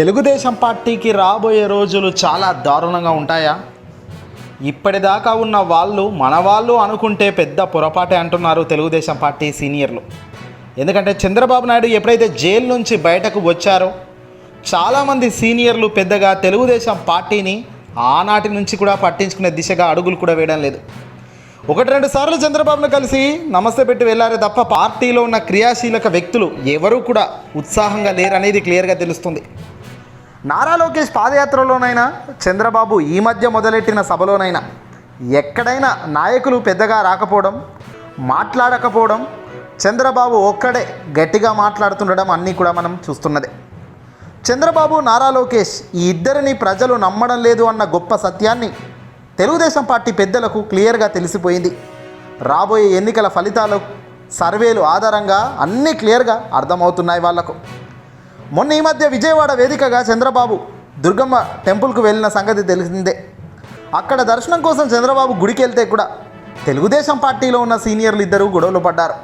తెలుగుదేశం పార్టీకి రాబోయే రోజులు చాలా దారుణంగా ఉంటాయా? ఇప్పటిదాకా ఉన్న వాళ్ళు మన వాళ్ళు అనుకుంటే పెద్ద పొరపాటే అంటున్నారు తెలుగుదేశం పార్టీ సీనియర్లు. ఎందుకంటే చంద్రబాబు నాయుడు ఎప్పుడైతే జైలు నుంచి బయటకు వచ్చారో చాలామంది సీనియర్లు పెద్దగా తెలుగుదేశం పార్టీని ఆనాటి నుంచి కూడా పట్టించుకునే దిశగా అడుగులు కూడా వేయడం లేదు. ఒకటి రెండు సార్లు చంద్రబాబును కలిసి నమస్తే పెట్టి వెళ్ళారే తప్ప పార్టీలో ఉన్న క్రియాశీలక వ్యక్తులు ఎవరూ కూడా ఉత్సాహంగా లేరనేది క్లియర్గా తెలుస్తుంది. నారా లోకేష్ పాదయాత్రలోనైనా చంద్రబాబు ఈ మధ్య మొదలెట్టిన సభలోనైనా ఎక్కడైనా నాయకులు పెద్దగా రాకపోవడం మాట్లాడకపోవడం చంద్రబాబు ఒక్కడే గట్టిగా మాట్లాడుతుండడం అన్నీ కూడా మనం చూస్తున్నదే. చంద్రబాబు నారా లోకేష్ ఈ ఇద్దరిని ప్రజలు నమ్మడం లేదు అన్న గొప్ప సత్యాన్ని తెలుగుదేశం పార్టీ పెద్దలకు క్లియర్గా తెలిసిపోయింది. రాబోయే ఎన్నికల ఫలితాలు సర్వేలు ఆధారంగా అన్నీ క్లియర్గా అర్థమవుతున్నాయి వాళ్ళకు. మొన్న ఈ మధ్య విజయవాడ వేదికగా చంద్రబాబు దుర్గమ్మ టెంపుల్కు వెళ్ళిన సంగతి తెలిసిందే. అక్కడ దర్శనం కోసం చంద్రబాబు గుడికి వెళ్తే కూడా తెలుగుదేశం పార్టీలో ఉన్న సీనియర్లు ఇద్దరు గొడవలు పడ్డారు.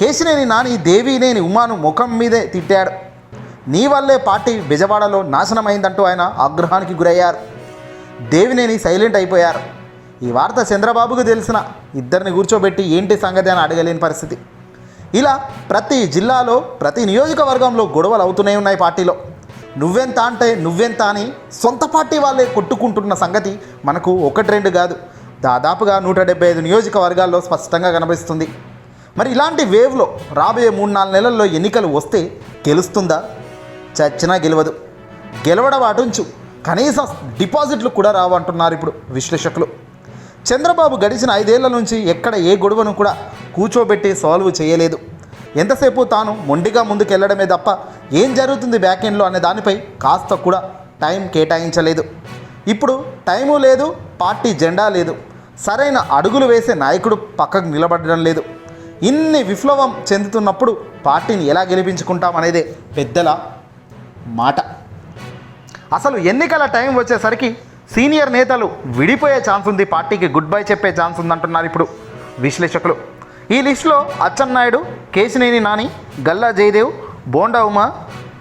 కేశినేని నాని దేవినేని ఉమాను ముఖం మీదే తిట్టాడు. నీ వల్లే పార్టీ బెజవాడలో నాశనమైందంటూ ఆయన ఆగ్రహానికి గురయ్యారు. దేవినేని సైలెంట్ అయిపోయారు. ఈ వార్త చంద్రబాబుకు తెలిసిన ఇద్దరిని కూర్చోబెట్టి ఏంటి సంగతి అని అడగలేని పరిస్థితి. ఇలా ప్రతి జిల్లాలో ప్రతి నియోజకవర్గంలో గొడవలు అవుతూనే ఉన్నాయి పార్టీలో. నువ్వెంత అంటే నువ్వెంత అని సొంత పార్టీ వాళ్ళే కొట్టుకుంటున్న సంగతి మనకు ఒకటి రెండు కాదు. దాదాపుగా నూట డెబ్బై ఐదు నియోజకవర్గాల్లో స్పష్టంగా కనిపిస్తుంది. మరి ఇలాంటి వేవ్లో రాబోయే మూడు నాలుగు నెలల్లో ఎన్నికలు వస్తే గెలుస్తుందా? చచ్చినా గెలవదు. గెలవడం అటుంచు కనీసం డిపాజిట్లు కూడా రావంటున్నారు ఇప్పుడు విశ్లేషకులు. చంద్రబాబు గడిచిన ఐదేళ్ళ నుంచి ఎక్కడ ఏ గొడవను కూడా కూర్చోబెట్టి సాల్వ్ చేయలేదు. ఎంతసేపు తాను మొండిగా ముందుకెళ్ళడమే తప్ప ఏం జరుగుతుంది బ్యాక్ ఎండ్లో అనే దానిపై కాస్త కూడా టైం కేటాయించలేదు. ఇప్పుడు టైము లేదు పార్టీ జెండా లేదు. సరైన అడుగులు వేసే నాయకుడు పక్కకు నిలబడడం లేదు. ఇన్ని విప్లవం చెందుతున్నప్పుడు పార్టీని ఎలా గెలిపించుకుంటాం అనేదే పెద్దల మాట. అసలు ఎన్నికల టైం వచ్చేసరికి సీనియర్ నేతలు విడిపోయే ఛాన్స్ ఉంది. పార్టీకి గుడ్ బై చెప్పే ఛాన్స్ ఉందంటున్నారు ఇప్పుడు విశ్లేషకులు. ఈ లిస్టులో అచ్చెన్నాయుడు కేశినేని నాని గల్లా జయదేవ్ బోండా ఉమా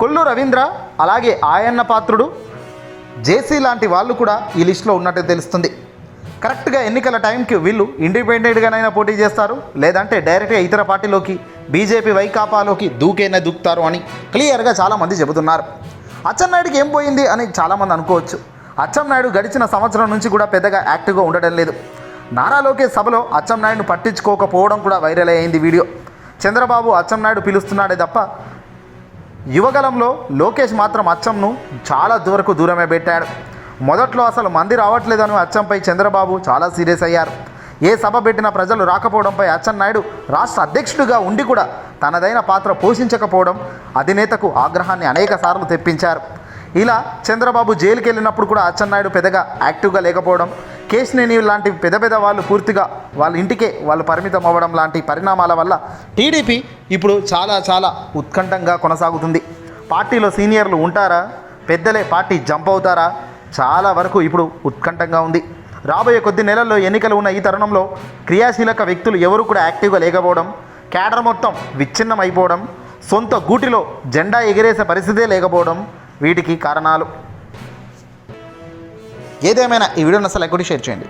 కొల్లు రవీంద్ర అలాగే ఆయన్న పాత్రుడు జేసీ లాంటి వాళ్ళు కూడా ఈ లిస్టులో ఉన్నట్టు తెలుస్తుంది. కరెక్ట్గా ఎన్నికల టైంకి వీళ్ళు ఇండిపెండెంట్గానైనా పోటీ చేస్తారు. లేదంటే డైరెక్ట్గా ఇతర పార్టీలోకి బీజేపీ వైకాపాలోకి దూకేనే దూకుతారు అని క్లియర్గా చాలామంది చెబుతున్నారు. అచ్చెన్నాయుడికి ఏం పోయింది అని చాలామంది అనుకోవచ్చు. అచ్చెన్నాయుడు గడిచిన సంవత్సరం నుంచి కూడా పెద్దగా యాక్టివ్గా ఉండడం లేదు. నారా లోకేష్ సభలో అచ్చెన్నాయుడును పట్టించుకోకపోవడం కూడా వైరల్ అయింది వీడియో. చంద్రబాబు అచ్చెన్నాయుడు పిలుస్తున్నాడే తప్ప యువగలంలో లోకేష్ మాత్రం అచ్చంను చాలా దూరకు దూరమే పెట్టాడు. మొదట్లో అసలు మంది రావట్లేదని అచ్చంపై చంద్రబాబు చాలా సీరియస్ అయ్యారు. ఏ సభ పెట్టిన ప్రజలు రాకపోవడంపై అచ్చెన్నాయుడు రాష్ట్ర అధ్యక్షుడిగా ఉండి కూడా తనదైన పాత్ర పోషించకపోవడం అధినేతకు ఆగ్రహాన్ని అనేక సార్లు తెప్పించారు. ఇలా చంద్రబాబు జైలుకి వెళ్ళినప్పుడు కూడా అచ్చెన్నాయుడు పెద్దగా యాక్టివ్గా లేకపోవడం కేశినేని లాంటి పెద్ద పెద్ద వాళ్ళు పూర్తిగా వాళ్ళ ఇంటికే వాళ్ళు పరిమితం అవ్వడం లాంటి పరిణామాల వల్ల టీడీపీ ఇప్పుడు చాలా చాలా ఉత్కంఠంగా కొనసాగుతుంది. పార్టీలో సీనియర్లు ఉంటారా? పెద్దలే పార్టీ జంప్ అవుతారా? చాలా వరకు ఇప్పుడు ఉత్కంఠంగా ఉంది. రాబోయే కొద్ది నెలల్లో ఎన్నికలు ఉన్న ఈ తరుణంలో క్రియాశీలక వ్యక్తులు ఎవరు కూడా యాక్టివ్గా లేకపోవడం క్యాడర్ మొత్తం విచ్ఛిన్నం అయిపోవడం సొంత గూటిలో జెండా ఎగిరేసే పరిస్థితే లేకపోవడం వీటికి కారణాలు. ఏదేమైనా ఈ వీడియోని అసలు ఎక్కడి షేర్ చేయండి?